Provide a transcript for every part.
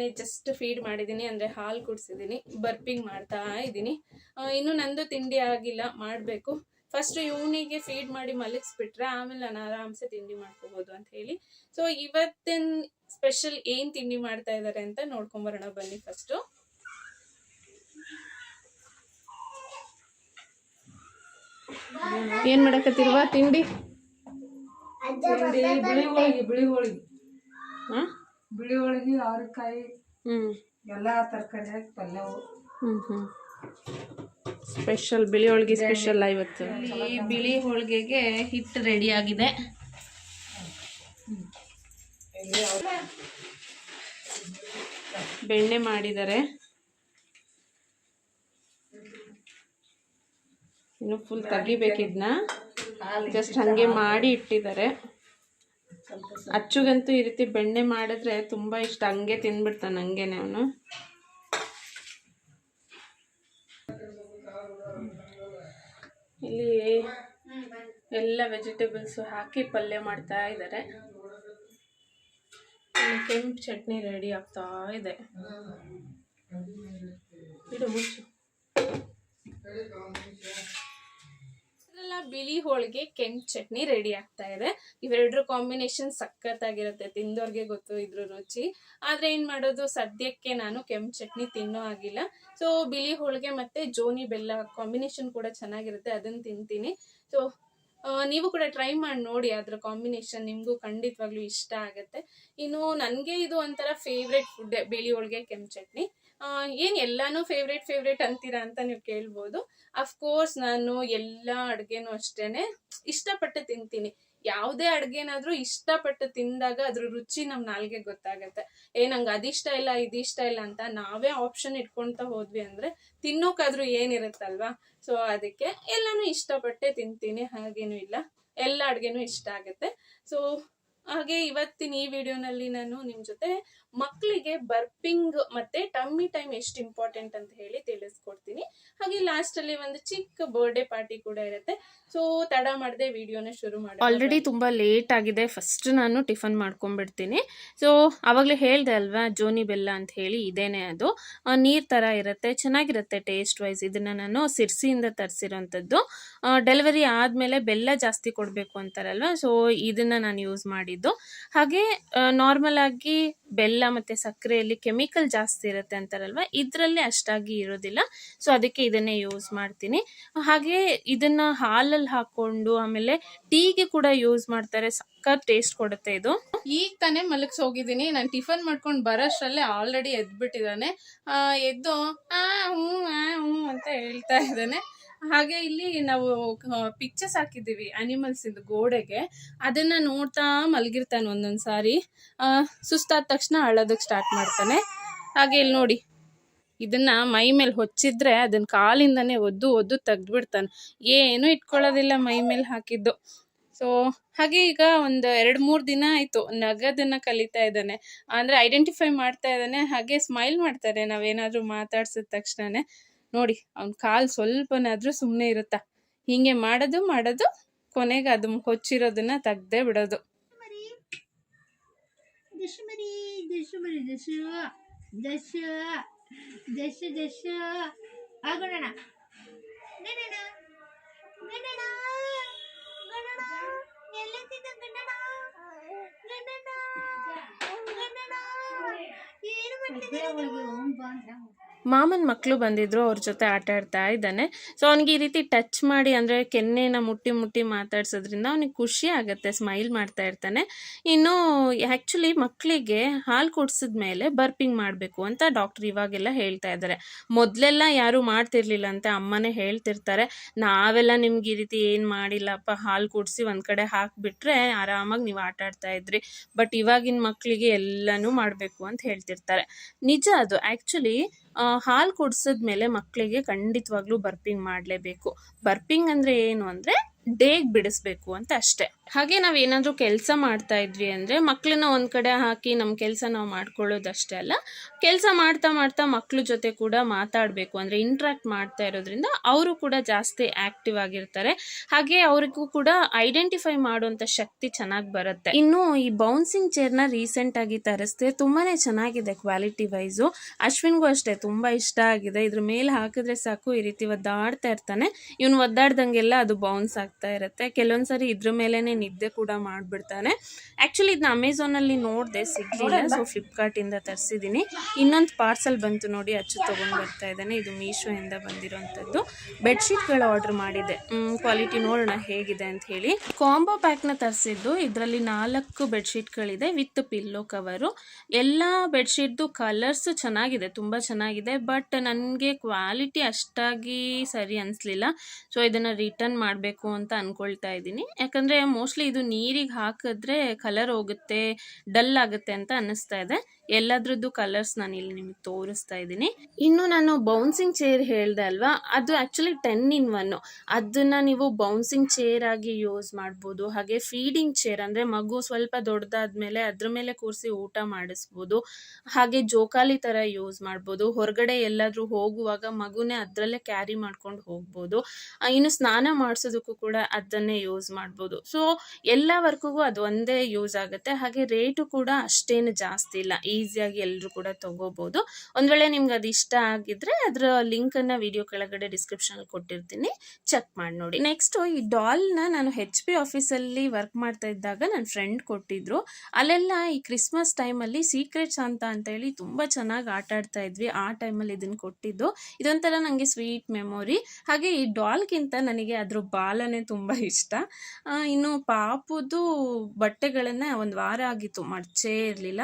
ತಾನೇ just feed ಮಾಡಿದ್ದೀನಿ ಅಂದರೆ ಹಾಲು ಕುಡಿಸಿದ್ದೀನಿ ಬರ್ಪಿಂಗ್ ಮಾಡ್ತಾ ಇದ್ದೀನಿ ಇನ್ನು ನಂದು ತಿಂಡಿ ಆಗಿಲ್ಲ ಮಾಡಬೇಕು. ಫಸ್ಟ್ ಇವನಿಗೆ ಫೀಡ್ ಮಾಡಿ ಮಲಗಿಸ್ಬಿಟ್ರೆ ಆಮೇಲೆ ನಾನು ಆರಾಮ್ಸೆ ತಿಂಡಿ ಮಾಡ್ಕೋಬೋದು ಅಂತ ಹೇಳಿ. ಸೊ ಇವತ್ತಿನ ಸ್ಪೆಷಲ್ ಏನು ತಿಂಡಿ ಮಾಡ್ತಾ ಇದ್ದಾರೆ ಅಂತ ನೋಡ್ಕೊಂಬರೋಣ ಬನ್ನಿ ಫಸ್ಟು ಏನ್ ಮಾಡಕತ್ತಿರುವ ತಿಂಡಿ? ತಿಂಡಿ ಬಿಳಿ ಹೋಳಿಗೆ ಬಿಳಿ ಹೋಳಿಗೆ. ಹಾಂ? ಬಿಳಿ ಹೋಳಿಗೆ ಅವ್ರೆಕಾಯಿ ಹ್ಞೂ ಎಲ್ಲ ತರಕಾರಿ ಹಾಕಿ ಪಲ್ಯವು ಹ್ಞೂ ಹ್ಞೂ ಸ್ಪೆಷಲ್ ಬಿಳಿ ಹೋಳಿಗೆ ಸ್ಪೆಷಲ್ ಇವತ್ತು. ಈ ಬಿಳಿ ಹೋಳಿಗೆಗೆ ಹಿಟ್ಟು ರೆಡಿ ಆಗಿದೆ. ಬೆಣ್ಣೆ ಮಾಡಿದ್ದಾರೆ. ಇನ್ನು ಫುಲ್ ತೆಗಿಬೇಕಿದ್ನ ಜಸ್ಟ್ ಹಂಗೆ ಮಾಡಿ ಇಟ್ಟಿದ್ದಾರೆ. ಅಚ್ಚುಗಂತೂ ಈ ರೀತಿ ಬೆಣ್ಣೆ ಮಾಡಿದ್ರೆ ತುಂಬ ಇಷ್ಟ. ಹಂಗೆ ತಿಂದ್ಬಿಡ್ತಾನೆ ಹಂಗೇನೆ ಅವನು. ಇಲ್ಲಿ ಎಲ್ಲ ವೆಜಿಟೇಬಲ್ಸು ಹಾಕಿ ಪಲ್ಯ ಮಾಡ್ತಾ ಇದ್ದಾರೆ ಕೆಂಪು ಚಟ್ನಿ ರೆಡಿ ಆಗ್ತಾ ಇದೆ. ಇಡು ಇದ್ರೆಲ್ಲ ಬಿಳಿ ಹೋಳಿಗೆ, ಕೆಂಪು ಚಟ್ನಿ ರೆಡಿ ಆಗ್ತಾ ಇದೆ. ಇವೆರಡರ ಕಾಂಬಿನೇಷನ್ ಸಖತ್ತಾಗಿರುತ್ತೆ ತಿಂದವ್ರಿಗೆ ಗೊತ್ತು ಇದ್ರ ರುಚಿ. ಆದ್ರೆ ಏನ್ ಮಾಡೋದು, ಸದ್ಯಕ್ಕೆ ನಾನು ಕೆಂಪು ಚಟ್ನಿ ತಿನ್ನೋ ಆಗಿಲ್ಲ ಸೊ ಬಿಳಿ ಹೋಳಿಗೆ ಮತ್ತೆ ಜೋನಿ ಬೆಲ್ಲ ಕಾಂಬಿನೇಷನ್ ಕೂಡ ಚೆನ್ನಾಗಿರುತ್ತೆ ಅದನ್ನ ತಿಂತೀನಿ. ಸೊ ನೀವು ಕೂಡ ಟ್ರೈ ಮಾಡಿ ನೋಡಿ, ಅದ್ರ ಕಾಂಬಿನೇಷನ್ ನಿಮಗೂ ಖಂಡಿತವಾಗ್ಲೂ ಇಷ್ಟ ಆಗುತ್ತೆ. ಇನ್ನು ನನಗೆ ಇದು ಒಂಥರ ಫೇವ್ರೆಟ್ ಫುಡ್ ಬಿಳಿ ಹೋಳಿಗೆ, ಕೆಂಪು ಚಟ್ನಿ. ಏನು ಎಲ್ಲಾನು ಫೇವ್ರೇಟ್ ಫೇವ್ರೇಟ್ ಅಂತೀರಾ ಅಂತ ನೀವು ಕೇಳ್ಬೋದು. ಅಫ್ಕೋರ್ಸ್ ನಾನು ಎಲ್ಲ ಅಡುಗೆನೂ ಅಷ್ಟೇನೆ ಇಷ್ಟಪಟ್ಟು ತಿಂತೀನಿ. ಯಾವುದೇ ಅಡುಗೆನಾದ್ರೂ ಇಷ್ಟಪಟ್ಟು ತಿಂದಾಗ ಅದ್ರ ರುಚಿ ನಮ್ಮ ನಾಲ್ಗೆ ಗೊತ್ತಾಗತ್ತೆ. ಏ, ನಂಗೆ ಅದಿಷ್ಟ ಇಲ್ಲ, ಇದಿಷ್ಟ ಇಲ್ಲ ಅಂತ ನಾವೇ ಆಪ್ಷನ್ ಇಟ್ಕೊಂತ ಹೋದ್ವಿ ಅಂದ್ರೆ ತಿನ್ನೋಕಾದ್ರೂ ಏನಿರುತ್ತಲ್ವಾ? ಸೊ ಅದಕ್ಕೆ ಎಲ್ಲಾನು ಇಷ್ಟಪಟ್ಟೆ ತಿಂತೀನಿ, ಹಾಗೇನು ಇಲ್ಲ. ಎಲ್ಲ ಅಡುಗೆನೂ ಇಷ್ಟ ಆಗುತ್ತೆ. ಸೊ ಹಾಗೆ ಇವತ್ತಿನ ಈ ವಿಡಿಯೋನಲ್ಲಿ ನಾನು ನಿಮ್ಮ ಜೊತೆ ಮಕ್ಕಳಿಗೆ ಬರ್ಪಿಂಗ್ ಮತ್ತೆ ಟಮ್ಮಿ ಟೈಮ್ ಎಷ್ಟು ಇಂಪಾರ್ಟೆಂಟ್ ಅಂತ ಹೇಳಿ ತಿಳಿಸ್ಕೊಡ್ತೀನಿ. ಹಾಗೆ ಲಾಸ್ಟ್ ಅಲ್ಲಿ ಒಂದು ಚಿಕ್ಕ ಬರ್ಡೇ ಪಾರ್ಟಿ ಕೂಡ ಇರುತ್ತೆ. ಸೊ ತಡ ಮಾಡದೆ ವಿಡಿಯೋನ ಶುರು ಮಾಡಿ ಆಲ್ರೆಡಿ ತುಂಬಾ ಲೇಟ್ ಆಗಿದೆ. ಫಸ್ಟ್ ನಾನು ಟಿಫನ್ ಮಾಡ್ಕೊಂಡ್ಬಿಡ್ತೀನಿ. ಸೊ ಅವಾಗಲೇ ಹೇಳ್ದೆ ಅಲ್ವಾ, ಜೋನಿ ಬೆಲ್ಲ ಅಂತ ಹೇಳಿ ಇದೇನೆ ಅದು. ನೀರ್ ತರ ಇರುತ್ತೆ, ಚೆನ್ನಾಗಿರುತ್ತೆ ಟೇಸ್ಟ್ ವೈಸ್ ಇದನ್ನ ನಾನು ಸಿರ್ಸಿಯಿಂದ ತರಿಸಿರೋಂಥದ್ದು. ಡೆಲಿವರಿ ಆದ್ಮೇಲೆ ಬೆಲ್ಲ ಜಾಸ್ತಿ ಕೊಡಬೇಕು ಅಂತಾರಲ್ವಾ? ಸೊ ಇದನ್ನ ನಾನು ಯೂಸ್ ಮಾಡಿದ್ದು. ಹಾಗೆ ನಾರ್ಮಲ್ ಆಗಿ ಬೆಲ್ಲ ಮತ್ತೆ ಸಕ್ಕರೆಯಲ್ಲಿ ಕೆಮಿಕಲ್ ಜಾಸ್ತಿ ಇರುತ್ತೆ ಅಂತಾರಲ್ವಾ? ಇದರಲ್ಲಿ ಅಷ್ಟಾಗಿ ಇರೋದಿಲ್ಲ. ಸೊ ಅದಕ್ಕೆ ಇದನ್ನೇ ಯೂಸ್ ಮಾಡ್ತೀನಿ. ಹಾಗೆ ಇದನ್ನ ಹಾಲಲ್ಲಿ ಹಾಕೊಂಡು ಆಮೇಲೆ ಟೀಗೆ ಕೂಡ ಯೂಸ್ ಮಾಡ್ತಾರೆ. ಸಕ್ಕತ್ ಟೇಸ್ಟ್ ಕೊಡುತ್ತೆ ಇದು. ಈಗ ತಾನೇ ಮಲಗ್ಸ್ ಹೋಗಿದ್ದೀನಿ. ನಾನು ಟಿಫನ್ ಮಾಡ್ಕೊಂಡು ಬರೋಷ್ಟರಲ್ಲೇ ಆಲ್ರೆಡಿ ಎದ್ಬಿಟ್ಟಿದ್ದಾನೆ. ಎದ್ದು, ಆ, ಹ್ಞೂ ಹ್ಞೂ ಅಂತ ಹೇಳ್ತಾ ಇದ್ದಾನೆ. ಹಾಗೆ ಇಲ್ಲಿ ನಾವು ಪಿಕ್ಚರ್ಸ್ ಹಾಕಿದ್ದೀವಿ ಅನಿಮಲ್ಸ್ ಇಂದ ಗೋಡೆಗೆ. ಅದನ್ನ ನೋಡ್ತಾ ಮಲಗಿರ್ತಾನೆ ಒಂದೊಂದು ಸಾರಿ. ಸುಸ್ತಾದ ತಕ್ಷಣ ಅಳೋದಕ್ಕೆ ಸ್ಟಾರ್ಟ್ ಮಾಡ್ತಾನೆ. ಹಾಗೆ ಇಲ್ಲಿ ನೋಡಿ, ಇದನ್ನ ಮೈ ಮೇಲೆ ಹೊಚ್ಚಿದ್ರೆ ಅದನ್ನ ಕಾಲಿಂದನೇ ಒದ್ದು ಒದ್ದು ತೆಗ್ದ್ಬಿಡ್ತಾನೆ. ಏನು ಇಟ್ಕೊಳ್ಳೋದಿಲ್ಲ ಮೈ ಮೇಲೆ ಹಾಕಿದ್ದು. ಸೊ ಹಾಗೆ ಈಗ ಒಂದು ಎರಡು ಮೂರು ದಿನ ಆಯಿತು ನಗದನ್ನು ಕಲಿತಾ ಇದ್ದಾನೆ. ಅಂದರೆ ಐಡೆಂಟಿಫೈ ಮಾಡ್ತಾ ಇದ್ದಾನೆ, ಹಾಗೆ ಸ್ಮೈಲ್ ಮಾಡ್ತಾರೆ ನಾವೇನಾದರೂ ಮಾತಾಡ್ಸಿದ ತಕ್ಷಣನೇ. ನೋಡಿ ಅವ್ನ ಕಾಲು ಸ್ವಲ್ಪನಾದರೂ ಸುಮ್ಮನೆ ಇರುತ್ತಾ? ಹೀಗೆ ಮಾಡೋದು ಮಾಡೋದು ಕೊನೆಗೆ ಅದು ಕೊಚ್ಚಿರೋದನ್ನ ತೆಗ್ದೇ ಬಿಡೋದು. ಏನು ಮಾಡ್ತಿದ್ದೀರಾ ಮಾಮನ ಮಕ್ಕಳು ಬಂದಿದ್ರು ಅವ್ರ ಜೊತೆ ಆಟ ಆಡ್ತಾ ಇದ್ದಾನೆ. ಸೊ ಅವ್ನಿಗೆ ಈ ರೀತಿ ಟಚ್ ಮಾಡಿ ಅಂದರೆ ಕೆನ್ನೆನ ಮುಟ್ಟಿ ಮುಟ್ಟಿ ಮಾತಾಡ್ಸೋದ್ರಿಂದ ಅವ್ನಿಗೆ ಖುಷಿ ಆಗುತ್ತೆ ಸ್ಮೈಲ್ ಮಾಡ್ತಾ ಇರ್ತಾನೆ. ಇನ್ನು ಆ್ಯಕ್ಚುಲಿ ಮಕ್ಕಳಿಗೆ ಹಾಲು ಕುಡಿಸಿದ ಮೇಲೆ ಬರ್ಪಿಂಗ್ ಮಾಡಬೇಕು ಅಂತ ಡಾಕ್ಟರ್ ಇವಾಗೆಲ್ಲ ಹೇಳ್ತಾ ಇದ್ದಾರೆ ಮೊದಲೆಲ್ಲ ಯಾರೂ ಮಾಡ್ತಿರ್ಲಿಲ್ಲ ಅಂತ ಅಮ್ಮನೇ ಹೇಳ್ತಿರ್ತಾರೆ. ನಾವೆಲ್ಲ ನಿಮ್ಗೆ ಈ ರೀತಿ ಏನು ಮಾಡಿಲ್ಲಪ್ಪ, ಹಾಲು ಕುಡಿಸಿ ಒಂದು ಕಡೆ ಹಾಕಿಬಿಟ್ರೆ ಆರಾಮಾಗಿ ನೀವು ಆಟ ಆಡ್ತಾ ಇದ್ರಿ. ಬಟ್ ಇವಾಗಿನ ಮಕ್ಕಳಿಗೆ ಎಲ್ಲನೂ ಮಾಡಬೇಕು ಅಂತ ಹೇಳ್ತಿರ್ತಾರೆ. ನಿಜ ಅದು. ಆ್ಯಕ್ಚುಲಿ ಹಾಲು ಕುಡಿಸಿದ್ಮೇಲೆ ಮಕ್ಕಳಿಗೆ ಖಂಡಿತವಾಗ್ಲೂ ಬರ್ಪಿಂಗ್ ಮಾಡಲೇಬೇಕು. ಬರ್ಪಿಂಗ್ ಅಂದರೆ ಏನು ಅಂದರೆ ಡೇಗೆ ಬಿಡಿಸ್ಬೇಕು ಅಂತ ಅಷ್ಟೇ. ಹಾಗೆ ನಾವು ಏನಾದರೂ ಕೆಲಸ ಮಾಡ್ತಾ ಇದ್ವಿ ಅಂದರೆ ಮಕ್ಕಳನ್ನ ಒಂದು ಕಡೆ ಹಾಕಿ ನಮ್ಮ ಕೆಲಸ ನಾವು ಮಾಡ್ಕೊಳ್ಳೋದಷ್ಟೇ ಅಲ್ಲ, ಕೆಲಸ ಮಾಡ್ತಾ ಮಾಡ್ತಾ ಮಕ್ಕಳ ಜೊತೆ ಕೂಡ ಮಾತಾಡಬೇಕು. ಅಂದರೆ ಇಂಟ್ರಾಕ್ಟ್ ಮಾಡ್ತಾ ಇರೋದ್ರಿಂದ ಅವರು ಕೂಡ ಜಾಸ್ತಿ ಆ್ಯಕ್ಟಿವ್ ಆಗಿರ್ತಾರೆ. ಹಾಗೆ ಅವ್ರಿಗೂ ಕೂಡ ಐಡೆಂಟಿಫೈ ಮಾಡುವಂಥ ಶಕ್ತಿ ಚೆನ್ನಾಗಿ ಬರುತ್ತೆ. ಇನ್ನು ಈ ಬೌನ್ಸಿಂಗ್ ಚೇರ್ನ ರೀಸೆಂಟಾಗಿ ತರಿಸ್ದೆ ತುಂಬಾ ಚೆನ್ನಾಗಿದೆ ಕ್ವಾಲಿಟಿ ವೈಸು ಅಶ್ವಿನ್ಗೂ ಅಷ್ಟೇ ತುಂಬ ಇಷ್ಟ ಆಗಿದೆ. ಇದ್ರ ಮೇಲೆ ಹಾಕಿದ್ರೆ ಸಾಕು, ಈ ರೀತಿ ಒದ್ದಾಡ್ತಾ ಇರ್ತಾನೆ. ಇವನು ಒದ್ದಾಡ್ದಂಗೆಲ್ಲ ಅದು ಬೌನ್ಸ್ ಆಗ್ತಾ ಇರುತ್ತೆ. ಕೆಲವೊಂದ್ಸರಿ ಇದ್ರ ಮೇಲೇನೆ ನಿದ್ದೆ ಕೂಡ ಮಾಡಿಬಿಡ್ತಾನೆ. ಆ್ಯಕ್ಚುಲಿ ಇದನ್ನ ಅಮೆಝಾನಲ್ಲಿ ನೋಡಿದೆ ಸಿಗಲಿಲ್ಲ. ಸೊ ಫ್ಲಿಪ್ಕಾರ್ಟಿಂದ ತರಿಸಿದ್ದೀನಿ ಇನ್ನೊಂದು ಪಾರ್ಸಲ್ ಬಂತು ನೋಡಿ ಅಚ್ಚು ತೊಗೊಂಡು ಬರ್ತಾ ಇದ್ದಾನೆ. ಇದು ಮೀಶೋಯಿಂದ ಬಂದಿರೋಂಥದ್ದು. ಬೆಡ್ಶೀಟ್ಗಳು ಆರ್ಡರ್ ಮಾಡಿದೆ ಕ್ವಾಲಿಟಿ ನೋಡೋಣ ಹೇಗಿದೆ ಅಂತ ಹೇಳಿ. ಕಾಂಬೋ ಪ್ಯಾಕ್ನ ತರಿಸಿದ್ದು. ಇದರಲ್ಲಿ ನಾಲ್ಕು ಬೆಡ್ಶೀಟ್ಗಳಿದೆ ವಿತ್ ಪಿಲ್ಲೋ ಕವರು ಎಲ್ಲ ಬೆಡ್ಶೀಟ್ದು ಕಲರ್ಸ್ ಚೆನ್ನಾಗಿದೆ ತುಂಬ ಚೆನ್ನಾಗಿದೆ. ಬಟ್ ನನಗೆ ಕ್ವಾಲಿಟಿ ಅಷ್ಟಾಗಿ ಸರಿ ಅನಿಸ್ಲಿಲ್ಲ. ಸೊ ಇದನ್ನು ರಿಟರ್ನ್ ಮಾಡಬೇಕು ಅಂತ ಅಂದ್ಕೊಳ್ತಾ ಇದ್ದೀನಿ. ಯಾಕಂದರೆ ಮೋಸ್ಟ್ಲಿ ಇದು ನೀರಿಗೆ ಹಾಕಿದ್ರೆ ಕಲರ್ ಹೋಗುತ್ತೆ ಡಲ್ ಆಗುತ್ತೆ ಅಂತ ಅನ್ನಿಸ್ತಾ ಇದೆ. ಎಲ್ಲದ್ರದ್ದು ಕಲರ್ಸ್ ನಾನು ಇಲ್ಲಿ ನಿಮಗೆ ತೋರಿಸ್ತಾ ಇದ್ದೀನಿ. ಇನ್ನು ನಾನು ಬೌನ್ಸಿಂಗ್ ಚೇರ್ ಹೇಳ್ದೆ ಅಲ್ವಾ? ಅದು ಆಕ್ಚುಲಿ ಟೆನ್ ಇನ್ ಒನ್ ಅದನ್ನ ನೀವು ಬೌನ್ಸಿಂಗ್ ಚೇರ್ ಆಗಿ ಯೂಸ್ ಮಾಡ್ಬೋದು. ಹಾಗೆ ಫೀಡಿಂಗ್ ಚೇರ್ ಅಂದ್ರೆ ಮಗು ಸ್ವಲ್ಪ ದೊಡ್ಡದಾದ್ಮೇಲೆ ಅದ್ರ ಮೇಲೆ ಕೂರಿಸಿ ಊಟ ಮಾಡಿಸ್ಬೋದು. ಹಾಗೆ ಜೋಕಾಲಿ ತರ ಯೂಸ್ ಮಾಡ್ಬೋದು. ಹೊರಗಡೆ ಎಲ್ಲಾದರೂ ಹೋಗುವಾಗ ಮಗುನೇ ಅದರಲ್ಲೇ ಕ್ಯಾರಿ ಮಾಡ್ಕೊಂಡು ಹೋಗ್ಬೋದು. ಇನ್ನು ಸ್ನಾನ ಮಾಡಿಸೋದಕ್ಕೂ ಕೂಡ ಅದನ್ನೇ ಯೂಸ್ ಮಾಡ್ಬೋದು. ಸೊ ಎಲ್ಲ ವರ್ಕ್ಗೂ ಅದು ಒಂದೇ ಯೂಸ್ ಆಗುತ್ತೆ. ಹಾಗೆ ರೇಟು ಕೂಡ ಅಷ್ಟೇನು ಜಾಸ್ತಿ ಇಲ್ಲ. ಈಸಿಯಾಗಿ ಎಲ್ಲರೂ ಕೂಡ ತಗೋಬೋದು. ಒಂದ್ವೇಳೆ ನಿಮ್ಗೆ ಅದು ಇಷ್ಟ ಆಗಿದ್ರೆ ಅದರ ಲಿಂಕನ್ನು ವಿಡಿಯೋ ಕೆಳಗಡೆ ಡಿಸ್ಕ್ರಿಪ್ಷನಲ್ಲಿ ಕೊಟ್ಟಿರ್ತೀನಿ. ಚೆಕ್ ಮಾಡಿ ನೋಡಿ. ನೆಕ್ಸ್ಟು ಈ ಡಾಲ್ನ ನಾನು ಹೆಚ್ ಪಿ ಆಫೀಸಲ್ಲಿ ವರ್ಕ್ ಮಾಡ್ತಾ ಇದ್ದಾಗ ನನ್ನ ಫ್ರೆಂಡ್ ಕೊಟ್ಟಿದ್ರು. ಅಲ್ಲೆಲ್ಲ ಈ ಕ್ರಿಸ್ಮಸ್ ಟೈಮಲ್ಲಿ ಸೀಕ್ರೆಟ್ಸ್ ಅಂತ ಅಂತ ಹೇಳಿ ತುಂಬ ಚೆನ್ನಾಗಿ ಆಟ ಆಡ್ತಾ ಇದ್ವಿ. ಆ ಟೈಮಲ್ಲಿ ಇದನ್ನು ಕೊಟ್ಟಿದ್ದು. ಇದೊಂಥರ ನನಗೆ ಸ್ವೀಟ್ ಮೆಮೊರಿ ಹಾಗೆ ಈ ಡಾಲ್ಗಿಂತ ನನಗೆ ಅದ್ರ ಬಾಲನೇ ತುಂಬ ಇಷ್ಟ. ಇನ್ನು ಪಾಪುದು ಬಟ್ಟೆಗಳನ್ನ ಒಂದು ವಾರ ಆಗಿತ್ತು ಮಡ್ಚೇ ಇರಲಿಲ್ಲ.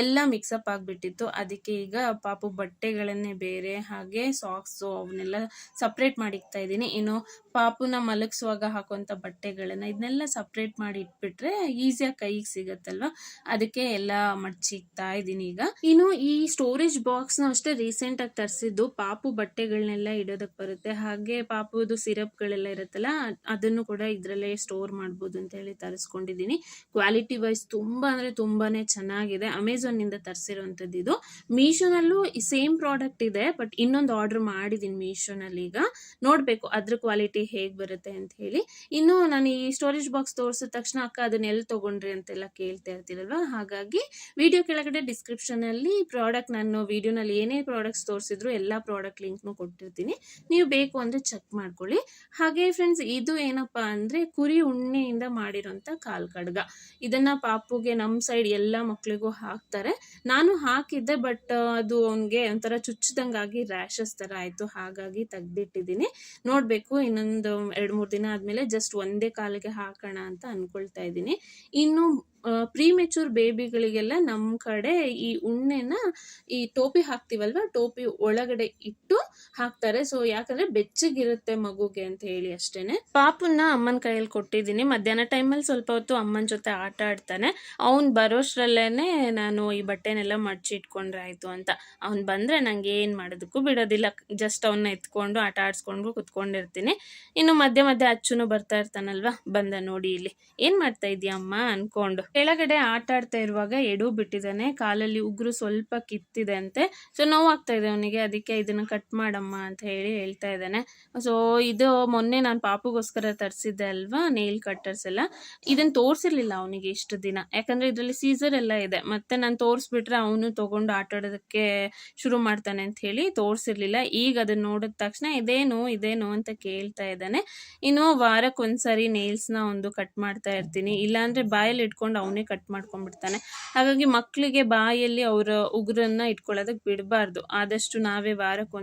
ಎಲ್ಲ ಮಿಕ್ಸಪ್ ಆಗಿಬಿಟ್ಟಿತ್ತು. ಅದಕ್ಕೆ ಈಗ ಪಾಪು ಬಟ್ಟೆಗಳನ್ನೇ ಬೇರೆ ಹಾಗೆ ಸಾಕ್ಸು ಅವನ್ನೆಲ್ಲ ಸಪ್ರೇಟ್ ಮಾಡಿಕ್ತಾ ಇದ್ದೀನಿ. ಇನ್ನು ಪಾಪುನ ಮಲಗಿಸುವಾಗ ಹಾಕುವಂಥ ಬಟ್ಟೆಗಳನ್ನ ಇದನ್ನೆಲ್ಲ ಸಪ್ರೇಟ್ ಮಾಡಿ ಇಟ್ಬಿಟ್ರೆ ಈಸಿಯಾಗಿ ಕೈಗೆ ಸಿಗತ್ತಲ್ವ? ಅದಕ್ಕೆ ಎಲ್ಲ ಮಡ್ಚಿಕ್ತಾ ಇದ್ದೀನಿ ಈಗ. ಇನ್ನು ಈ ಸ್ಟೋರೇಜ್ ಬಾಕ್ಸ್ನ ಅಷ್ಟೇ ರೀಸೆಂಟಾಗಿ ತರಿಸಿದ್ದು ಪಾಪು ಬಟ್ಟೆಗಳನ್ನೆಲ್ಲ ಇಡೋದಕ್ಕೆ ಬರುತ್ತೆ. ಹಾಗೆ ಪಾಪುದು ಸಿರಪ್ಗಳೆಲ್ಲ ಇರುತ್ತಲ್ಲ ಅದ್- ಅದನ್ನು ಕೂಡ ಇದರಲ್ಲೇ ಸ್ಟೋರ್ ಮಾಡ್ಬೋದು ಅಂತ ಹೇಳಿ ತರಿಸ್ಕೊಂಡಿದ್ದೀನಿ. ಕ್ವಾಲಿಟಿ ವೈಸ್ ತುಂಬ ಅಂದರೆ ತುಂಬಾನೇ ಚೆನ್ನಾಗಿದೆ. ಅಮೆಝಾನ್ನಿಂದ ತರಿಸಿರೋಂಥದ್ದು ಇದು. ಮೀಶೋನಲ್ಲೂ ಸೇಮ್ ಪ್ರಾಡಕ್ಟ್ ಇದೆ ಬಟ್ ಇನ್ನೊಂದು ಆರ್ಡರ್ ಮಾಡಿದ್ದೀನಿ ಮೀಶೋನಲ್ಲಿ ಈಗ. ನೋಡಬೇಕು ಅದ್ರ ಕ್ವಾಲಿಟಿ ಹೇಗೆ ಬರುತ್ತೆ ಅಂತ ಹೇಳಿ. ಇನ್ನು ನಾನು ಈ ಸ್ಟೋರೇಜ್ ಬಾಕ್ಸ್ ತೋರಿಸಿದ ತಕ್ಷಣ ಅಕ್ಕ ಅದನ್ನ ಎಲ್ಲಿ ತೊಗೊಂಡ್ರಿ ಅಂತೆಲ್ಲ ಕೇಳ್ತಾ ಇರ್ತೀರಲ್ವ? ಹಾಗಾಗಿ ವಿಡಿಯೋ ಕೆಳಗಡೆ ಡಿಸ್ಕ್ರಿಪ್ಷನಲ್ಲಿ ಪ್ರಾಡಕ್ಟ್ ನಾನು ವಿಡಿಯೋನಲ್ಲಿ ಏನೇ ಪ್ರಾಡಕ್ಟ್ಸ್ ತೋರಿಸಿದ್ರು ಎಲ್ಲ ಪ್ರಾಡಕ್ಟ್ ಲಿಂಕ್ನು ಕೊಟ್ಟಿರ್ತೀನಿ. ನೀವು ಬೇಕು ಅಂದರೆ ಚೆಕ್ ಮಾಡ್ಕೊಳ್ಳಿ. ಹಾಗೆ ಫ್ರೆಂಡ್ಸ್ ಇದು ಏನಪ್ಪಾ ಅಂದರೆ ಕುರಿ ಉಣ್ಣೆಯಿಂದ ಮಾಡಿರೋಂಥ ಕಾಲ್ ಕಡ್ಗ ಇದನ್ನು ಪಾಪುಗೆ ನಮ್ಮ ಸೈಡ್ ಎಲ್ಲ ಮಕ್ಕಳಿಗೂ ಹಾಕ್ತಾರೆ. ನಾನು ಹಾಕಿದ್ದೆ ಬಟ್ ಅದು ಅವನಿಗೆ ಒಂಥರ ಚುಚ್ಚಿದಂಗಾಗಿ ರ್ಯಾಷಸ್ ಥರ ಆಯಿತು. ಹಾಗಾಗಿ ತೆಗ್ದಿಟ್ಟಿದ್ದೀನಿ. ನೋಡಬೇಕು, ಇನ್ನೊಂದು ಎರಡು ಮೂರು ದಿನ ಆದಮೇಲೆ ಜಸ್ಟ್ ಒಂದೇ ಕಾಲಿಗೆ ಹಾಕೋಣ ಅಂತ ಅಂದ್ಕೊಳ್ತಾ ಇದ್ದೀನಿ. ಇನ್ನು ಪ್ರೀ ಮೆಚೂರ್ ಬೇಬಿಗಳಿಗೆಲ್ಲ ನಮ್ಮ ಕಡೆ ಈ ಉಣ್ಣೆನ ಈ ಟೋಪಿ ಹಾಕ್ತೀವಲ್ವ, ಟೋಪಿ ಒಳಗಡೆ ಇಟ್ಟು ಹಾಕ್ತಾರೆ. ಸೊ ಯಾಕಂದ್ರೆ ಬೆಚ್ಚಗಿರುತ್ತೆ ಮಗುಗೆ ಅಂತ ಹೇಳಿ ಅಷ್ಟೇನೆ. ಪಾಪುನ ಅಮ್ಮನ ಕೈಯಲ್ಲಿ ಕೊಟ್ಟಿದ್ದೀನಿ. ಮಧ್ಯಾಹ್ನ ಟೈಮಲ್ಲಿ ಸ್ವಲ್ಪ ಹೊತ್ತು ಅಮ್ಮನ ಜೊತೆ ಆಟ ಆಡ್ತಾನೆ. ಅವ್ನು ಬರೋಷ್ಟ್ರಲ್ಲೇನೆ ನಾನು ಈ ಬಟ್ಟೆನೆಲ್ಲ ಮಡ್ಚಿ ಇಟ್ಕೊಂಡ್ರೆ ಆಯ್ತು ಅಂತ. ಅವ್ನು ಬಂದ್ರೆ ನಂಗೆ ಏನು ಮಾಡೋದಕ್ಕೂ ಬಿಡೋದಿಲ್ಲ. ಜಸ್ಟ್ ಅವನ್ನ ಎತ್ಕೊಂಡು ಆಟ ಆಡ್ಸ್ಕೊಂಡು ಕುತ್ಕೊಂಡಿರ್ತೀನಿ. ಇನ್ನು ಮಧ್ಯೆ ಮಧ್ಯೆ ಅಚ್ಚುನು ಬರ್ತಾ ಇರ್ತಾನಲ್ವಾ? ಬಂದ ನೋಡಿ ಇಲ್ಲಿ. ಏನ್ ಮಾಡ್ತಾ ಇದ್ದೀಯ ಅಮ್ಮ ಅನ್ಕೊಂಡು? ಕೆಳಗಡೆ ಆಟ ಆಡ್ತಾ ಇರುವಾಗ ಎಡು ಬಿಟ್ಟಿದ್ದಾನೆ. ಕಾಲಲ್ಲಿ ಉಗುರು ಸ್ವಲ್ಪ ಕಿತ್ತಿದೆ ಅಂತೆ. ಸೊ ನೋವಾಗ್ತಾ ಇದೆ ಅವನಿಗೆ. ಅದಕ್ಕೆ ಇದನ್ನ ಕಟ್ ಮಾಡಮ್ಮ. ಅಂತ ಹೇಳಿ ಹೇಳ್ತಾ ಇದ್ದಾನೆ. ಸೊ ಇದು ಮೊನ್ನೆ ನಾನು ಪಾಪುಗೋಸ್ಕರ ತರಿಸಿದ್ದೆ ಅಲ್ವಾ? ನೇಲ್ ಕಟ್ಟರ್ಸ್ ಎಲ್ಲ. ಇದನ್ನು ತೋರಿಸಿರ್ಲಿಲ್ಲ ಅವನಿಗೆ ಇಷ್ಟು ದಿನ. ಯಾಕಂದ್ರೆ ಇದರಲ್ಲಿ ಸೀಸರ್ ಎಲ್ಲ ಇದೆ. ಮತ್ತೆ ನಾನು ತೋರಿಸ್ಬಿಟ್ರೆ ಅವನು ತಗೊಂಡು ಆಟ ಆಡೋದಕ್ಕೆ ಶುರು ಮಾಡ್ತಾನೆ ಅಂತ ಹೇಳಿ ತೋರಿಸಿರ್ಲಿಲ್ಲ. ಈಗ ಅದನ್ನ ನೋಡಿದ ತಕ್ಷಣ ಇದೇನು ಇದೇನು ಅಂತ ಕೇಳ್ತಾ ಇದ್ದಾನೆ. ಇನ್ನು ವಾರಕ್ಕೆ ಒಂದ್ಸರಿ ನೇಲ್ಸ್ನ ಒಂದು ಕಟ್ ಮಾಡ್ತಾ ಇರ್ತೀನಿ. ಇಲ್ಲಾಂದ್ರೆ ಬಾಯಲ್ಲಿ ಇಟ್ಕೊಂಡು ಅವನೇ ಕಟ್ ಮಾಡ್ಕೊಂಡ್ಬಿಡ್ತಾನೆ. ಹಾಗಾಗಿ ಮಕ್ಕಳಿಗೆ ಬಾಯಲ್ಲಿ ಅವರ ಉಗುರನ್ನ ಇಟ್ಕೊಳ್ಳೋದಕ್ಕೆ ಬಿಡಬಾರ್ದು. ಆದಷ್ಟು ನಾವೇ ವಾರಕ್ಕೆ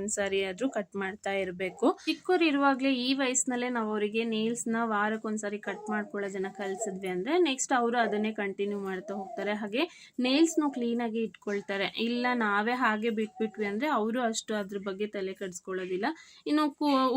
ಕಟ್ ಮಾಡ್ತಾ ಇರಬೇಕು. ಚಿಕ್ಕವ್ರು ಇರುವಾಗಲೇ ಈ ವಯಸ್ಸಿನಲ್ಲೇ ನಾವು ಅವರಿಗೆ ವಾರಕ್ಕೆ ವಾರಕ್ಕೊಂದ್ಸರಿ ಕಟ್ ಮಾಡ್ಕೊಳ್ಳೋದನ್ನ ಕಲಿಸಿದ್ವಿ ಅಂದ್ರೆ ನೆಕ್ಸ್ಟ್ ಅವರು ಅದನ್ನೇ ಕಂಟಿನ್ಯೂ ಮಾಡ್ತಾ ಹೋಗ್ತಾರೆ. ಹಾಗೆ ನೇಲ್ಸ್ನು ಕ್ಲೀನಾಗಿ ಇಟ್ಕೊಳ್ತಾರೆ. ಇಲ್ಲ ನಾವೇ ಹಾಗೆ ಬಿಟ್ಬಿಟ್ವಿ ಅಂದ್ರೆ ಅವರು ಅಷ್ಟು ಅದ್ರ ಬಗ್ಗೆ ತಲೆ ಕೆಡಿಸ್ಕೊಳ್ಳೋದಿಲ್ಲ. ಇನ್ನು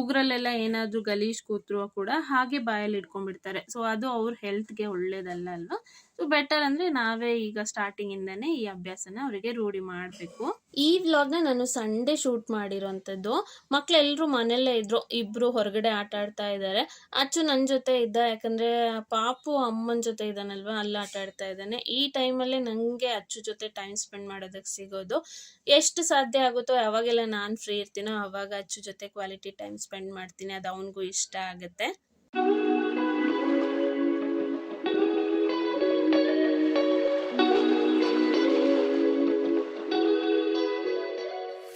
ಉಗುರಲ್ಲೆಲ್ಲ ಏನಾದರೂ ಗಲೀಜ್ ಕೂತ್ರು ಕೂಡ ಹಾಗೆ ಬಾಯಲ್ಲಿ ಇಟ್ಕೊಂಡ್ಬಿಡ್ತಾರೆ. ಸೊ ಅದು ಅವ್ರ ಹೆಲ್ತ್ಗೆ ಒಳ್ಳೇದಲ್ಲ ಅಲ್ವಾ? ಸೊ ಬೆಟರ್ ಅಂದ್ರೆ ನಾವೇ ಈಗ ಸ್ಟಾರ್ಟಿಂಗ್ ಇಂದಾನೆ ಈ ಅಭ್ಯಾಸನ ಅವರಿಗೆ ರೂಢಿ ಮಾಡಬೇಕು. ಈ ವ್ಲಾಗ್ನ ನಾನು ಸಂಡೇ ಶೂಟ್ ಮಾಡಿರೋಂಥದ್ದು. ಮಕ್ಳೆಲ್ಲರೂ ಮನೆಯಲ್ಲೇ ಇದ್ರು, ಇಬ್ರು ಹೊರಗಡೆ ಆಟ ಆಡ್ತಾ ಇದ್ದಾರೆ ಅಚ್ಚು ನನ್ನ ಜೊತೆ ಇದ್ದ, ಯಾಕಂದ್ರೆ ಪಾಪು ಅಮ್ಮನ ಜೊತೆ ಇದ್ದಾನಲ್ವಾ, ಅಲ್ಲಿ ಆಟ ಆಡ್ತಾ ಇದ್ದಾನೆ. ಈ ಟೈಮಲ್ಲೇ ನನಗೆ ಅಚ್ಚು ಜೊತೆ ಟೈಮ್ ಸ್ಪೆಂಡ್ ಮಾಡೋದಕ್ಕೆ ಸಿಗೋದು. ಎಷ್ಟು ಸಾಧ್ಯ ಆಗುತ್ತೋ, ಯಾವಾಗೆಲ್ಲ ನಾನು ಫ್ರೀ ಇರ್ತೀನೋ, ಅವಾಗ ಅಚ್ಚು ಜೊತೆ ಕ್ವಾಲಿಟಿ ಟೈಮ್ ಸ್ಪೆಂಡ್ ಮಾಡ್ತೀನಿ. ಅದು ಅವನಿಗೂ ಇಷ್ಟ ಆಗುತ್ತೆ.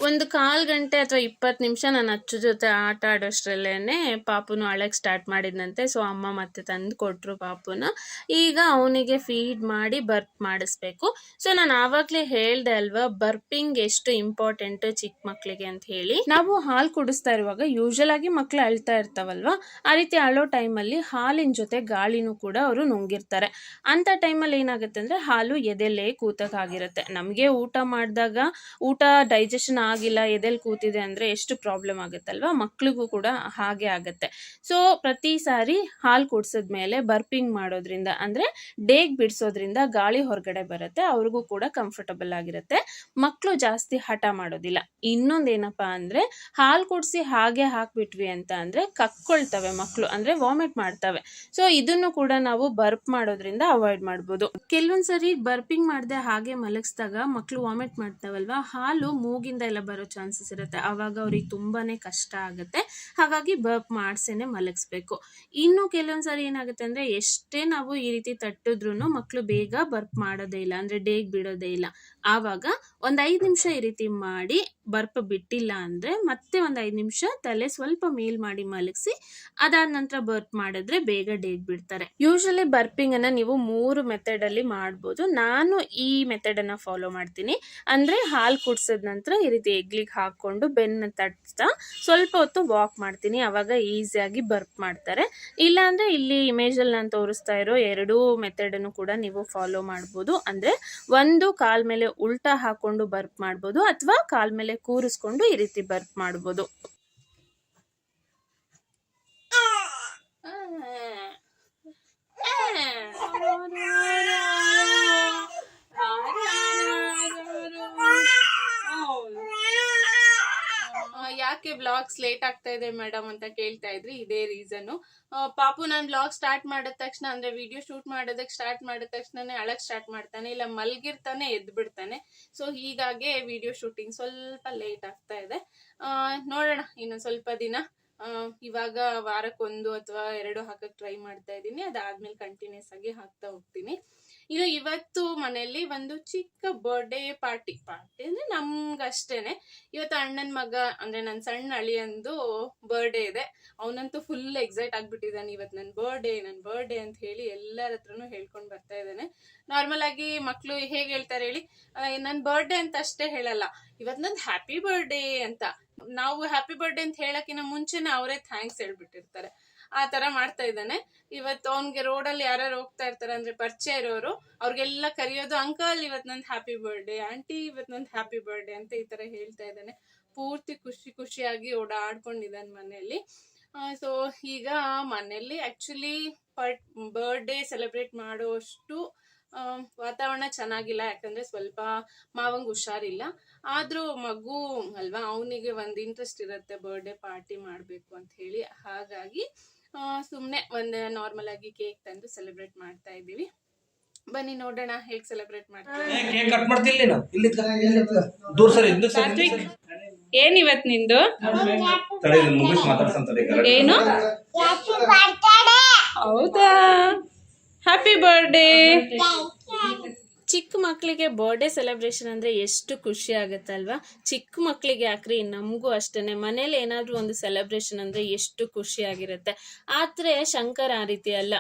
ಒಂದು ಕಾಲ್ ಗಂಟೆ ಅಥವಾ ಇಪ್ಪತ್ತು ನಿಮಿಷ ನಾನು ಅಚ್ಚು ಜೊತೆ ಆಟ ಆಡೋಷ್ಟ್ರಲ್ಲೇನೆ ಪಾಪುನು ಅಳಕ್ಕೆ ಸ್ಟಾರ್ಟ್ ಮಾಡಿದ್ನಂತೆ. ಸೊ ಅಮ್ಮ ಮತ್ತೆ ತಂದು ಕೊಟ್ರು ಪಾಪುನ. ಈಗ ಅವನಿಗೆ ಫೀಡ್ ಮಾಡಿ ಬರ್ಪ್ ಮಾಡಿಸ್ಬೇಕು. ಸೊ ನಾನು ಆವಾಗಲೇ ಹೇಳ್ದೆ ಅಲ್ವಾ ಬರ್ಪಿಂಗ್ ಎಷ್ಟು ಇಂಪಾರ್ಟೆಂಟ್ ಚಿಕ್ಕ ಮಕ್ಕಳಿಗೆ ಅಂತ ಹೇಳಿ. ನಾವು ಹಾಲು ಕುಡಿಸ್ತಾ ಇರುವಾಗ ಯೂಶಲ್ ಆಗಿ ಮಕ್ಳು ಅಳ್ತಾ ಇರ್ತಾವಲ್ವಾ, ಆ ರೀತಿ ಅಳೋ ಟೈಮಲ್ಲಿ ಹಾಲಿನ ಜೊತೆ ಗಾಳಿನೂ ಕೂಡ ಅವರು ನುಂಗಿರ್ತಾರೆ. ಅಂತ ಟೈಮಲ್ಲಿ ಏನಾಗುತ್ತೆ ಅಂದ್ರೆ ಹಾಲು ಎದೆಲ್ಲೇ ಕೂತಕ್ಕಾಗಿರುತ್ತೆ. ನಮಗೆ ಊಟ ಮಾಡಿದಾಗ ಊಟ ಡೈಜೆಷನ್ ಆಗಿಲ್ಲ ಎದೆಲ್ ಕೂತಿದೆ ಅಂದ್ರೆ ಎಷ್ಟು ಪ್ರಾಬ್ಲಮ್ ಆಗುತ್ತಲ್ವಾ? ಮಕ್ಳಿಗೂ ಕೂಡ ಹಾಗೆ ಆಗುತ್ತೆ. ಸೊ ಪ್ರತಿ ಸಾರಿ ಹಾಲು ಕುಡ್ಸಿದ್ಮೇಲೆ ಬರ್ಪಿಂಗ್ ಮಾಡೋದ್ರಿಂದ ಅಂದ್ರೆ ಡೇಗ್ ಬಿಡಿಸೋದ್ರಿಂದ ಗಾಳಿ ಹೊರಗಡೆ ಬರುತ್ತೆ, ಅವ್ರಿಗೂ ಕೂಡ ಕಂಫರ್ಟಬಲ್ ಆಗಿರುತ್ತೆ. ಮಕ್ಕಳು ಜಾಸ್ತಿ ಹಠ ಮಾಡೋದಿಲ್ಲ. ಇನ್ನೊಂದೇನಪ್ಪ ಅಂದ್ರೆ ಹಾಲು ಕುಡ್ಸಿ ಹಾಗೆ ಹಾಕ್ಬಿಟ್ವಿ ಅಂತ ಅಂದ್ರೆ ಕಕ್ಕೊಳ್ತವೆ ಮಕ್ಕಳು ಅಂದ್ರೆ ವಾಮಿಟ್ ಮಾಡ್ತವೆ. ಸೊ ಇದನ್ನು ಕೂಡ ನಾವು ಬರ್ಪ್ ಮಾಡೋದ್ರಿಂದ ಅವಾಯ್ಡ್ ಮಾಡ್ಬೋದು. ಕೆಲವೊಂದ್ಸರಿ ಬರ್ಪಿಂಗ್ ಮಾಡದೆ ಹಾಗೆ ಮಲಗಿಸಿದಾಗ ಮಕ್ಕಳು ವಾಮಿಟ್ ಮಾಡ್ತಾವಲ್ವಾ? ಹಾಲು ಮೂಗಿಂದ ಎಲ್ಲ ಬರೋ ಚಾನ್ಸಸ್ ಇರುತ್ತೆ. ಆವಾಗ ಅವ್ರಿಗೆ ತುಂಬಾನೇ ಕಷ್ಟ ಆಗುತ್ತೆ. ಹಾಗಾಗಿ ಬರ್ಪ್ ಮಾಡ್ಸೇನೆ ಮಲಗಿಸ್ಬೇಕು. ಇನ್ನು ಕೆಲವೊಂದ್ ಸಾರಿ ಏನಾಗುತ್ತೆ ಅಂದ್ರೆ ಎಷ್ಟೇ ನಾವು ಈ ರೀತಿ ತಟ್ಟಿದ್ರು ಮಕ್ಕಳು ಬೇಗ ಬರ್ಪ್ ಮಾಡೋದೇ ಇಲ್ಲ. ಅಂದ್ರೆ ಡೇಗ್ ಬಿಡೋದೇ ಇಲ್ಲ. ಆವಾಗ ಒಂದು ಐದು ನಿಮಿಷ ಈ ರೀತಿ ಮಾಡಿ ಬರ್ಪ್ ಬಿಟ್ಟಿಲ್ಲ ಅಂದ್ರೆ ಮತ್ತೆ ಒಂದ್ ಐದು ನಿಮಿಷ ತಲೆ ಸ್ವಲ್ಪ ಮೇಲ್ ಮಾಡಿ ಮಲಗಿಸಿ, ಅದಾದ ನಂತರ ಬರ್ಪ್ ಮಾಡಿದ್ರೆ ಬೇಗ ಡೇಗ್ ಬಿಡ್ತಾರೆ. ಯೂಶಲಿ ಬರ್ಪಿಂಗ್ ಅನ್ನ ನೀವು ಮೂರು ಮೆಥಡ್ ಅಲ್ಲಿ ಮಾಡ್ಬೋದು. ನಾನು ಈ ಮೆಥಡ್ ಅನ್ನ ಫಾಲೋ ಮಾಡ್ತೀನಿ. ಅಂದ್ರೆ ಹಾಲು ಕುಡ್ಸಿದ ನಂತರ ಈ ರೀತಿ ಎಗ್ಲಿಗೆ ಹಾಕೊಂಡು ಬೆನ್ನ ತಟ್ತಾ ಸ್ವಲ್ಪ ಹೊತ್ತು ವಾಕ್ ಮಾಡ್ತೀನಿ ಅವಾಗ ಈಸಿಯಾಗಿ ಬರ್ಪ್ ಮಾಡ್ತಾರೆ ಇಲ್ಲ ಅಂದ್ರೆ ಇಲ್ಲಿ ಇಮೇಜ್ ಅಲ್ಲಿ ನಾನು ತೋರಿಸ್ತಾ ಇರೋ ಎರಡೂ ಮೆಥಡ್ ಅನ್ನು ಕೂಡ ನೀವು ಫಾಲೋ ಮಾಡ್ಬೋದು ಅಂದ್ರೆ ಒಂದು ಕಾಲ್ ಮೇಲೆ ಉಲ್ಟಾ ಹಾಕೊಂಡು ಬರ್ಪ್ ಮಾಡ್ಬೋದು ಅಥವಾ ಕಾಲ್ ಮೇಲೆ ಕೂರಿಸ್ಕೊಂಡು ಈ ರೀತಿ ಬರ್ಪ್ ಮಾಡ್ಬೋದು ಯಾಕೆ ಬ್ಲಾಗ್ಸ್ ಲೇಟ್ ಆಗ್ತಾ ಇದೆ ಮೇಡಮ್ ಅಂತ ಕೇಳ್ತಾ ಇದ್ರಿ? ಇದೇ ರೀಸನ್ ಪಾಪು ನಾನು ಬ್ಲಾಗ್ ಸ್ಟಾರ್ಟ್ ಮಾಡಿದ ತಕ್ಷಣ, ಅಂದ್ರೆ ವಿಡಿಯೋ ಶೂಟ್ ಮಾಡೋದಕ್ಕೆ ಸ್ಟಾರ್ಟ್ ಮಾಡಿದ ತಕ್ಷಣನೇ ಅಳಕ್ ಸ್ಟಾರ್ಟ್ ಮಾಡ್ತಾನೆ, ಇಲ್ಲ ಮಲ್ಗಿರ್ತಾನೆ ಎದ್ದು ಬಿಡ್ತಾನೆ ಸೊ ಹೀಗಾಗಿ ವಿಡಿಯೋ ಶೂಟಿಂಗ್ ಸ್ವಲ್ಪ ಲೇಟ್ ಆಗ್ತಾ ಇದೆ. ನೋಡೋಣ ಇನ್ನು ಸ್ವಲ್ಪ ದಿನ. ಇವಾಗ ವಾರಕ್ಕೊಂದು ಅಥವಾ ಎರಡು ಹಾಕಕ್ಕೆ ಟ್ರೈ ಮಾಡ್ತಾ ಇದ್ದೀನಿ. ಅದಾದ್ಮೇಲೆ ಕಂಟಿನ್ಯೂಸ್ ಆಗಿ ಹಾಕ್ತಾ ಹೋಗ್ತೀನಿ. ಇನ್ನು ಇವತ್ತು ಮನೆಯಲ್ಲಿ ಒಂದು ಚಿಕ್ಕ ಬರ್ಡೇ ಪಾರ್ಟಿ ಪಾರ್ಟಿ ಅಂದ್ರೆ ನಮ್ಗಷ್ಟೇನೆ. ಇವತ್ತು ಅಣ್ಣನ ಮಗ, ಅಂದ್ರೆ ನನ್ನ ಸಣ್ಣ ಅಳಿಯಂದು ಬರ್ಡೇ ಇದೆ. ಅವನಂತೂ ಫುಲ್ ಎಕ್ಸೈಟ್ ಆಗ್ಬಿಟ್ಟಿದ್ದಾನೆ. ಇವತ್ತು ನನ್ನ ಬರ್ಡೇ ನನ್ನ ಬರ್ಡೇ ಅಂತ ಹೇಳಿ ಎಲ್ಲರ ಹತ್ರನು ಹೇಳ್ಕೊಂಡು ಬರ್ತಾ ಇದ್ದಾನೆ. ನಾರ್ಮಲ್ ಆಗಿ ಮಕ್ಕಳು ಹೇಗೆ ಹೇಳ್ತಾರೆ ಹೇಳಿ? ನನ್ನ ಬರ್ಡೇ ಅಂತ ಅಷ್ಟೇ ಹೇಳಲ್ಲ. ಇವತ್ತು ನಂದು ಹ್ಯಾಪಿ ಬರ್ಡೇ ಅಂತ. ನಾವು ಹ್ಯಾಪಿ ಬರ್ಡೇ ಅಂತ ಹೇಳಕ್ಕಿಂತ ಮುಂಚೆನೆ ಅವರೇ ಥ್ಯಾಂಕ್ಸ್ ಹೇಳ್ಬಿಟ್ಟಿರ್ತಾರೆ. ಆ ತರ ಮಾಡ್ತಾ ಇದ್ದಾನೆ. ಇವತ್ತು ಅವ್ನಿಗೆ ರೋಡಲ್ಲಿ ಯಾರು ಹೋಗ್ತಾ ಇರ್ತಾರೆ ಅಂದ್ರೆ ಪರಿಚಯ ಇರೋರು, ಅವ್ರಿಗೆಲ್ಲ ಕರೆಯೋದು, ಅಂಕಲ್ ಇವತ್ತು ನಂದು ಹ್ಯಾಪಿ ಬರ್ಡೇ ಆಂಟಿ ಇವತ್ತು ನಂದು ಹ್ಯಾಪಿ ಬರ್ಡೇ ಅಂತ ಈ ತರ ಹೇಳ್ತಾ ಇದ್ದಾನೆ. ಪೂರ್ತಿ ಖುಷಿ ಖುಷಿಯಾಗಿ ಓಡಾಡ್ಕೊಂಡಿದ್ದಾನೆ ಮನೆಯಲ್ಲಿ. ಸೊ ಈಗ ಮನೆಯಲ್ಲಿ ಆಕ್ಚುಲಿ ಬರ್ಡೇ ಸೆಲೆಬ್ರೇಟ್ ಮಾಡೋಷ್ಟು ವಾತಾವರಣ ಚೆನ್ನಾಗಿಲ್ಲ. ಯಾಕಂದ್ರೆ ಸ್ವಲ್ಪ ಮಾವಂಗ್ ಹುಷಾರಿಲ್ಲ. ಆದ್ರೂ ಮಗು ಅಲ್ವಾ, ಅವನಿಗೆ ಒಂದು ಇಂಟ್ರೆಸ್ಟ್ ಇರುತ್ತೆ ಬರ್ಡೇ ಪಾರ್ಟಿ ಮಾಡಬೇಕು ಅಂತ ಹೇಳಿ. ಹಾಗಾಗಿ ಸುಮ್ಮನೆ ಒಂದು ನಾರ್ಮಲ್ ಆಗಿ ಕೇಕ್ ತಂದು ಸೆಲೆಬ್ರೇಟ್ ಮಾಡ್ತಾ ಇದ್ದೀವಿ. ಬನ್ನಿ ನೋಡೋಣ ಹೇಗೆ ಸೆಲೆಬ್ರೇಟ್ ಮಾಡ್ತೀವಿ. ಕೇಕ್ ಕಟ್ ಮಾಡ್ತಿಲ್ಲ ನೀನು? ಇಲ್ಲಿ ದೂರ ಸರಿ ಹಿಂದೆ ಸರಿ. ಹಿಂದೆ ಸಾತ್ವಿಕ್ ಸರಿ. ಏನ್ ಇವತ್ ನಿಂದು? ಏನು? ಹೌದಾ? ಹ್ಯಾಪಿ ಬರ್ಡೇ ಚಿಕ್ಕ ಮಕ್ಕಳಿಗೆ ಬರ್ಡೇ ಸೆಲೆಬ್ರೇಷನ್ ಅಂದರೆ ಎಷ್ಟು ಖುಷಿ ಆಗುತ್ತಲ್ವಾ? ಚಿಕ್ಕ ಮಕ್ಕಳಿಗೆ ಯಾಕ್ರಿ? ನಮಗೂ ಅಷ್ಟೇ ಮನೇಲಿ ಏನಾದರೂ ಒಂದು ಸೆಲೆಬ್ರೇಷನ್ ಅಂದರೆ ಎಷ್ಟು ಖುಷಿಯಾಗಿರುತ್ತೆ ಆದರೆ ಶಂಕರ್ ಆ ರೀತಿ ಅಲ್ಲ.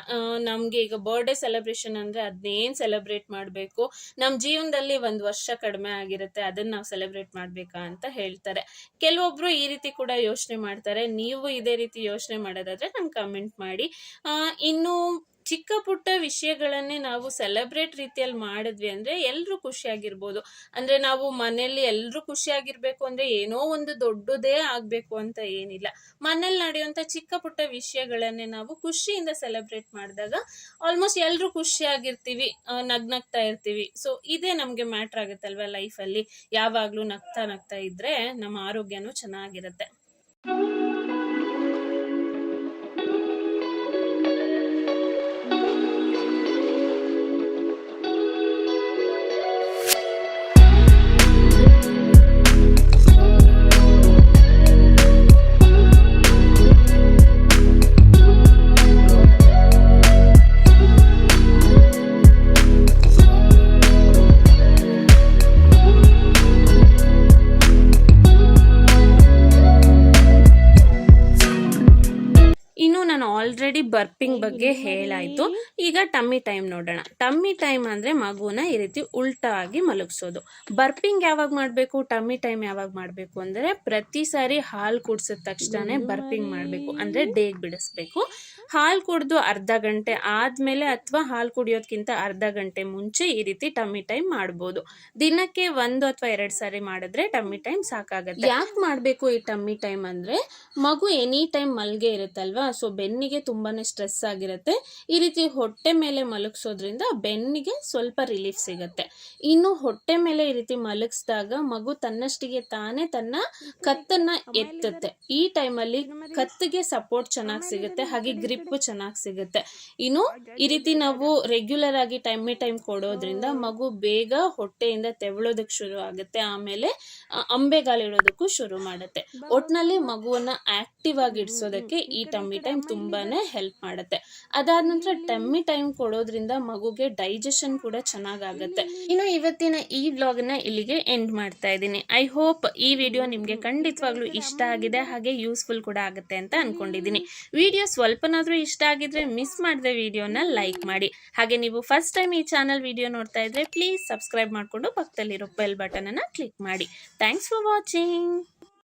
ನಮಗೆ ಈಗ ಬರ್ಡೇ ಸೆಲೆಬ್ರೇಷನ್ ಅಂದರೆ ಅದನ್ನೇನು ಸೆಲೆಬ್ರೇಟ್ ಮಾಡಬೇಕು? ನಮ್ಮ ಜೀವನದಲ್ಲಿ ಒಂದು ವರ್ಷ ಕಡಿಮೆ ಆಗಿರುತ್ತೆ. ಅದನ್ನು ನಾವು ಸೆಲೆಬ್ರೇಟ್ ಮಾಡಬೇಕಾ ಅಂತ ಹೇಳ್ತಾರೆ. ಕೆಲವೊಬ್ಬರು ಈ ರೀತಿ ಕೂಡ ಯೋಚನೆ ಮಾಡ್ತಾರೆ. ನೀವು ಇದೇ ರೀತಿ ಯೋಚನೆ ಮಾಡೋದಾದರೆ ನಮ್ಗೆ ಕಮೆಂಟ್ ಮಾಡಿ. ಇನ್ನು ಚಿಕ್ಕ ಪುಟ್ಟ ವಿಷಯಗಳನ್ನೇ ನಾವು ಸೆಲೆಬ್ರೇಟ್ ರೀತಿಯಲ್ಲಿ ಮಾಡಿದ್ವಿ ಅಂದ್ರೆ ಎಲ್ರು ಖುಷಿಯಾಗಿರ್ಬೋದು. ಅಂದ್ರೆ ನಾವು ಮನೆಯಲ್ಲಿ ಎಲ್ಲರೂ ಖುಷಿಯಾಗಿರ್ಬೇಕು ಅಂದ್ರೆ ಏನೋ ಒಂದು ದೊಡ್ಡದೇ ಆಗ್ಬೇಕು ಅಂತ ಏನಿಲ್ಲ. ಮನೇಲಿ ನಡೆಯುವಂತ ಚಿಕ್ಕ ಪುಟ್ಟ ವಿಷಯಗಳನ್ನೇ ನಾವು ಖುಷಿಯಿಂದ ಸೆಲೆಬ್ರೇಟ್ ಮಾಡಿದಾಗ ಆಲ್ಮೋಸ್ಟ್ ಎಲ್ಲರೂ ಖುಷಿಯಾಗಿರ್ತೀವಿ ನಗ್ನಗ್ತಾ ಇರ್ತೀವಿ. ಸೊ ಇದೇ ನಮ್ಗೆ ಮ್ಯಾಟ್ರ್ ಆಗುತ್ತಲ್ವ ಲೈಫಲ್ಲಿ? ಯಾವಾಗ್ಲೂ ನಗ್ತಾ ನಗ್ತಾ ಇದ್ರೆ ನಮ್ಮ ಆರೋಗ್ಯನೂ ಚೆನ್ನಾಗಿರುತ್ತೆ. ಆಲ್ರೆಡಿ ಬರ್ಪಿಂಗ್ ಬಗ್ಗೆ ಹೇಳಾಯ್ತು. ಈಗ ಟಮ್ಮಿ ಟೈಮ್ ನೋಡೋಣ. ಟಮ್ಮಿ ಟೈಮ್ ಅಂದ್ರೆ ಮಗುನ ಈ ರೀತಿ ಉಲ್ಟಾ ಆಗಿ ಮಲಗಿಸೋದು. ಬರ್ಪಿಂಗ್ ಯಾವಾಗ ಮಾಡಬೇಕು? ಟಮ್ಮಿ ಟೈಮ್ ಯಾವಾಗ ಮಾಡಬೇಕು ಅಂದ್ರೆ ಪ್ರತಿ ಸಾರಿ ಹಾಲು ಕುಡ್ಸಿದ ತಕ್ಷಣ ಬರ್ಪಿಂಗ್ ಮಾಡಬೇಕು. ಅಂದ್ರೆ ಡೇಗ್ ಬಿಡಿಸ್ಬೇಕು. ಹಾಲು ಕುಡಿದು ಅರ್ಧ ಗಂಟೆ ಆದ್ಮೇಲೆ ಅಥವಾ ಹಾಲು ಕುಡಿಯೋದ್ಕಿಂತ ಅರ್ಧ ಗಂಟೆ ಮುಂಚೆ ಈ ರೀತಿ ಟಮ್ಮಿ ಟೈಮ್ ಮಾಡ್ಬೋದು. ದಿನಕ್ಕೆ ಒಂದು ಅಥವಾ ಎರಡು ಸಾರಿ ಮಾಡಿದ್ರೆ ಟಮ್ಮಿ ಟೈಮ್ ಸಾಕಾಗುತ್ತೆ. ಯಾಕೆ ಮಾಡಬೇಕು ಈ ಟಮ್ಮಿ ಟೈಮ್ ಅಂದ್ರೆ ಮಗು ಎನಿ ಟೈಮ್ ಮಲ್ಗೆ ಇರುತ್ತಲ್ವಾ? ಸೊ ಬೆನ್ನಿಗೆ ತುಂಬಾನೇ ಸ್ಟ್ರೆಸ್ ಆಗಿರುತ್ತೆ. ಈ ರೀತಿ ಹೊಟ್ಟೆ ಮೇಲೆ ಮಲಗಿಸೋದ್ರಿಂದ ಬೆನ್ನಿಗೆ ಸ್ವಲ್ಪ ರಿಲೀಫ್ ಸಿಗುತ್ತೆ. ಇನ್ನು ಹೊಟ್ಟೆ ಮೇಲೆ ಈ ರೀತಿ ಮಲಗಿಸಿದಾಗ ಮಗು ತನ್ನಷ್ಟಿಗೆ ತಾನೇ ತನ್ನ ಕತ್ತನ್ನ ಎತ್ತುತ್ತೆ. ಈ ಟೈಮಲ್ಲಿ ಕತ್ತಿಗೆ ಸಪೋರ್ಟ್ ಚೆನ್ನಾಗಿ ಸಿಗುತ್ತೆ. ಹಾಗೆ ಗ್ರಿಪ್ ಚೆನ್ನಾಗಿ ಸಿಗುತ್ತೆ. ಇನ್ನು ಈ ರೀತಿ ನಾವು ರೆಗ್ಯುಲರ್ ಆಗಿ ಟೈಮ್ ಟೈಮ್ ಕೊಡೋದ್ರಿಂದ ಮಗು ಬೇಗ ಹೊಟ್ಟೆಯಿಂದ ತೆವಳೋದಕ್ಕೆ ಶುರು ಆಗುತ್ತೆ. ಆಮೇಲೆ ಅಂಬೆಗಾಲಿಡೋದಕ್ಕೂ ಶುರು ಮಾಡುತ್ತೆ. ಒಟ್ನಲ್ಲಿ ಮಗುವನ್ನ ಆಕ್ಟಿವ್ ಆಗಿ ಇಡ್ಸೋದಕ್ಕೆ ಈ ಟಮ್ಮಿ ಟೈಮ್ ತುಂಬಾನೇ ಹೆಲ್ಪ್ ಮಾಡುತ್ತೆ. ಅದಾದ ನಂತರ ಟಮ್ಮಿ ಟೈಮ್ ಕೊಡೋದ್ರಿಂದ ಮಗುಗೆ ಡೈಜೆಷನ್ ಕೂಡ ಚೆನ್ನಾಗಾಗತ್ತೆ. ಇನ್ನು ಇವತ್ತಿನ ಈ ಬ್ಲಾಗ್ನ ಇಲ್ಲಿಗೆ ಎಂಡ್ ಮಾಡ್ತಾ ಇದ್ದೀನಿ. ಐ ಹೋಪ್ ಈ ವಿಡಿಯೋ ನಿಮ್ಗೆ ಖಂಡಿತವಾಗ್ಲೂ ಇಷ್ಟ ಆಗಿದೆ ಹಾಗೆ ಯೂಸ್ಫುಲ್ ಕೂಡ ಆಗುತ್ತೆ ಅಂತ ಅನ್ಕೊಂಡಿದ್ದೀನಿ. ವಿಡಿಯೋ ಸ್ವಲ್ಪನಾದ್ರೂ ಇಷ್ಟ ಆಗಿದ್ರೆ ಮಿಸ್ ಮಾಡಿದೆ ವಿಡಿಯೋನ ಲೈಕ್ ಮಾಡಿ. ಹಾಗೆ ನೀವು ಫಸ್ಟ್ ಟೈಮ್ ಈ ಚಾನಲ್ ವಿಡಿಯೋ ನೋಡ್ತಾ ಇದ್ರೆ ಪ್ಲೀಸ್ ಸಬ್ಸ್ಕ್ರೈಬ್ ಮಾಡಿಕೊಂಡು ಪಕ್ಕದಲ್ಲಿರೋ ಬೆಲ್ ಬಟನನ್ನು ಕ್ಲಿಕ್ ಮಾಡಿ. Thanks for watching